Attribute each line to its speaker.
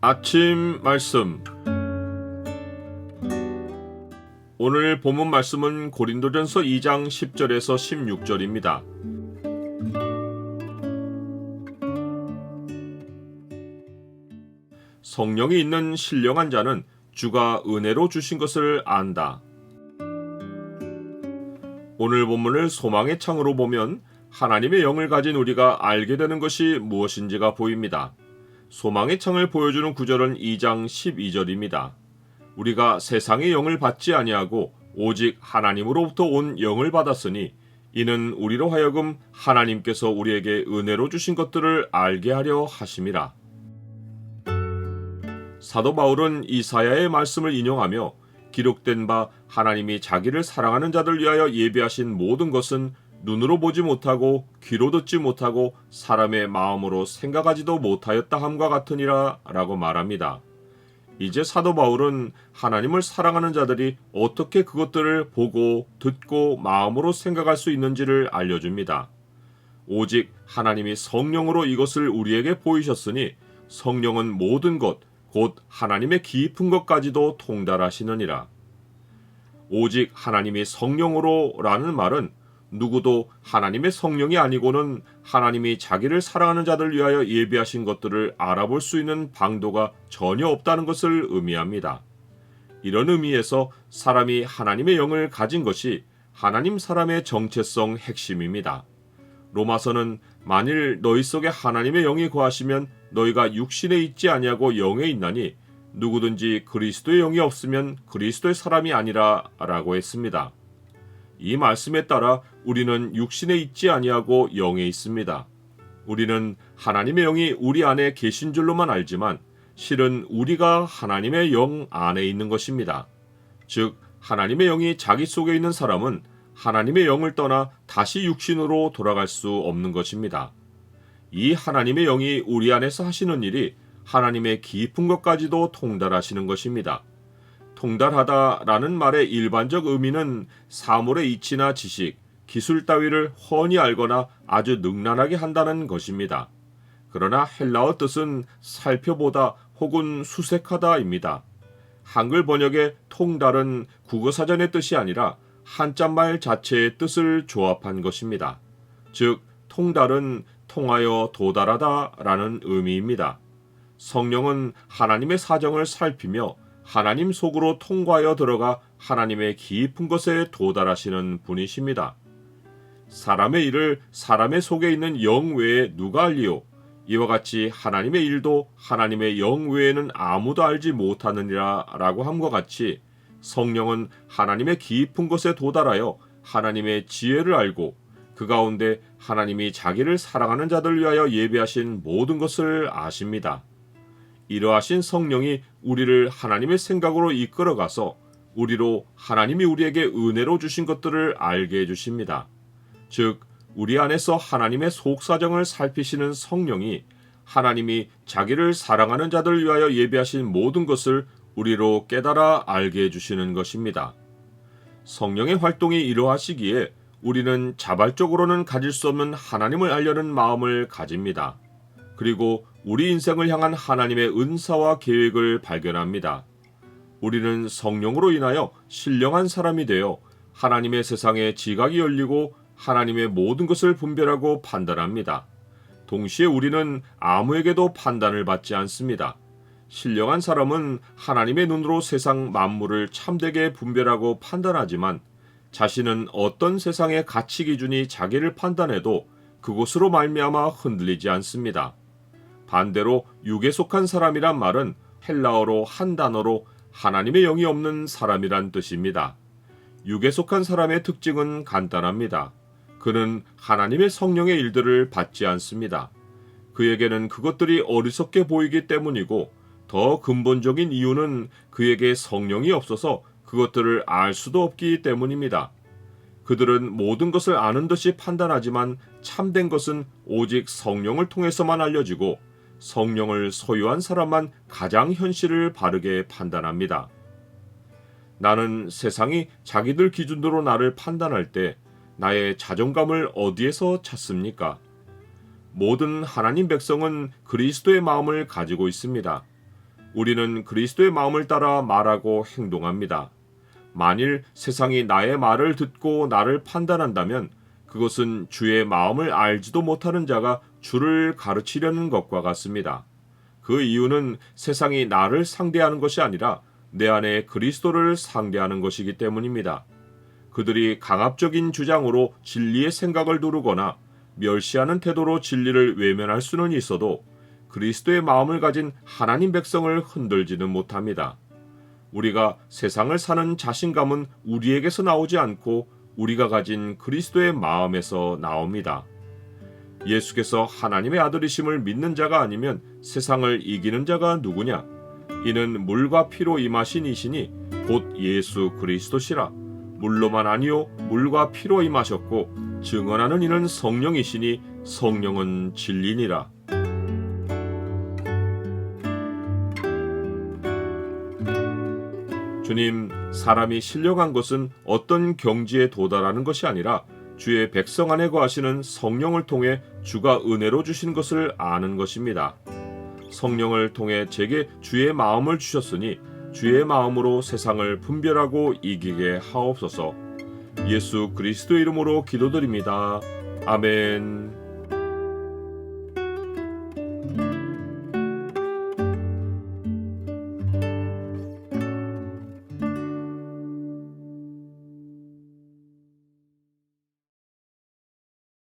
Speaker 1: 아침 말씀 오늘 본문 말씀은 고린도전서 2장 10절에서 16절입니다. 성령이 있는 신령한 자는 주가 은혜로 주신 것을 안다. 오늘 본문을 소망의 창으로 보면 하나님의 영을 가진 우리가 알게 되는 것이 무엇인지가 보입니다. 소망의 창을 보여주는 구절은 2장 12절입니다. 우리가 세상의 영을 받지 아니하고 오직 하나님으로부터 온 영을 받았으니 이는 우리로 하여금 하나님께서 우리에게 은혜로 주신 것들을 알게 하려 하심이라. 사도 바울은 이사야의 말씀을 인용하며 기록된 바 하나님이 자기를 사랑하는 자들 위하여 예비하신 모든 것은 눈으로 보지 못하고 귀로 듣지 못하고 사람의 마음으로 생각하지도 못하였다 함과 같으니라 라고 말합니다. 이제 사도 바울은 하나님을 사랑하는 자들이 어떻게 그것들을 보고 듣고 마음으로 생각할 수 있는지를 알려줍니다. 오직 하나님이 성령으로 이것을 우리에게 보이셨으니 성령은 모든 것, 곧 하나님의 깊은 것까지도 통달하시느니라. 오직 하나님이 성령으로 라는 말은 누구도 하나님의 성령이 아니고는 하나님이 자기를 사랑하는 자들 위하여 예비하신 것들을 알아볼 수 있는 방도가 전혀 없다는 것을 의미합니다. 이런 의미에서 사람이 하나님의 영을 가진 것이 하나님 사람의 정체성 핵심입니다. 로마서는 만일 너희 속에 하나님의 영이 거하시면 너희가 육신에 있지 아니하고 영에 있나니 누구든지 그리스도의 영이 없으면 그리스도의 사람이 아니라라고 했습니다. 이 말씀에 따라 우리는 육신에 있지 아니하고 영에 있습니다. 우리는 하나님의 영이 우리 안에 계신 줄로만 알지만 실은 우리가 하나님의 영 안에 있는 것입니다. 즉 하나님의 영이 자기 속에 있는 사람은 하나님의 영을 떠나 다시 육신으로 돌아갈 수 없는 것입니다. 이 하나님의 영이 우리 안에서 하시는 일이 하나님의 깊은 것까지도 통달하시는 것입니다. 통달하다라는 말의 일반적 의미는 사물의 이치나 지식, 기술 따위를 훤히 알거나 아주 능란하게 한다는 것입니다. 그러나 헬라어 뜻은 살펴보다 혹은 수색하다입니다. 한글 번역의 통달은 국어사전의 뜻이 아니라 한자말 자체의 뜻을 조합한 것입니다. 즉, 통달은 통하여 도달하다 라는 의미입니다. 성령은 하나님의 사정을 살피며 하나님 속으로 통과하여 들어가 하나님의 깊은 것에 도달하시는 분이십니다. 사람의 일을 사람의 속에 있는 영 외에 누가 알리요? 이와 같이 하나님의 일도 하나님의 영 외에는 아무도 알지 못하느니라 라고 함과 같이 성령은 하나님의 깊은 것에 도달하여 하나님의 지혜를 알고 그 가운데 하나님이 자기를 사랑하는 자들 위하여 예비하신 모든 것을 아십니다. 이러하신 성령이 우리를 하나님의 생각으로 이끌어가서 우리로 하나님이 우리에게 은혜로 주신 것들을 알게 해주십니다. 즉, 우리 안에서 하나님의 속사정을 살피시는 성령이 하나님이 자기를 사랑하는 자들 위하여 예비하신 모든 것을 우리로 깨달아 알게 해주시는 것입니다. 성령의 활동이 이러하시기에 우리는 자발적으로는 가질 수 없는 하나님을 알려는 마음을 가집니다. 그리고 우리 인생을 향한 하나님의 은사와 계획을 발견합니다. 우리는 성령으로 인하여 신령한 사람이 되어 하나님의 세상에 지각이 열리고 하나님의 모든 것을 분별하고 판단합니다. 동시에 우리는 아무에게도 판단을 받지 않습니다. 신령한 사람은 하나님의 눈으로 세상 만물을 참되게 분별하고 판단하지만 자신은 어떤 세상의 가치 기준이 자기를 판단해도 그곳으로 말미암아 흔들리지 않습니다. 반대로 육에 속한 사람이란 말은 헬라어로 한 단어로 하나님의 영이 없는 사람이란 뜻입니다. 육에 속한 사람의 특징은 간단합니다. 그는 하나님의 성령의 일들을 받지 않습니다. 그에게는 그것들이 어리석게 보이기 때문이고 더 근본적인 이유는 그에게 성령이 없어서 그것들을 알 수도 없기 때문입니다. 그들은 모든 것을 아는 듯이 판단하지만 참된 것은 오직 성령을 통해서만 알려지고 성령을 소유한 사람만 가장 현실을 바르게 판단합니다. 나는 세상이 자기들 기준으로 나를 판단할 때 나의 자존감을 어디에서 찾습니까? 모든 하나님 백성은 그리스도의 마음을 가지고 있습니다. 우리는 그리스도의 마음을 따라 말하고 행동합니다. 만일 세상이 나의 말을 듣고 나를 판단한다면 그것은 주의 마음을 알지도 못하는 자가 주를 가르치려는 것과 같습니다. 그 이유는 세상이 나를 상대하는 것이 아니라 내 안에 그리스도를 상대하는 것이기 때문입니다. 그들이 강압적인 주장으로 진리의 생각을 두르거나 멸시하는 태도로 진리를 외면할 수는 있어도 그리스도의 마음을 가진 하나님 백성을 흔들지는 못합니다. 우리가 세상을 사는 자신감은 우리에게서 나오지 않고 우리가 가진 그리스도의 마음에서 나옵니다. 예수께서 하나님의 아들이심을 믿는 자가 아니면 세상을 이기는 자가 누구냐? 이는 물과 피로 임하신 이시니 곧 예수 그리스도시라. 물로만 아니요 물과 피로 임하셨고 증언하는 이는 성령이시니 성령은 진리니라. 주님, 사람이 신령한 것은 어떤 경지에 도달하는 것이 아니라 주의 백성 안에 거하시는 성령을 통해 주가 은혜로 주신 것을 아는 것입니다. 성령을 통해 제게 주의 마음을 주셨으니 주의 마음으로 세상을 분별하고 이기게 하옵소서. 예수 그리스도 이름으로 기도드립니다. 아멘.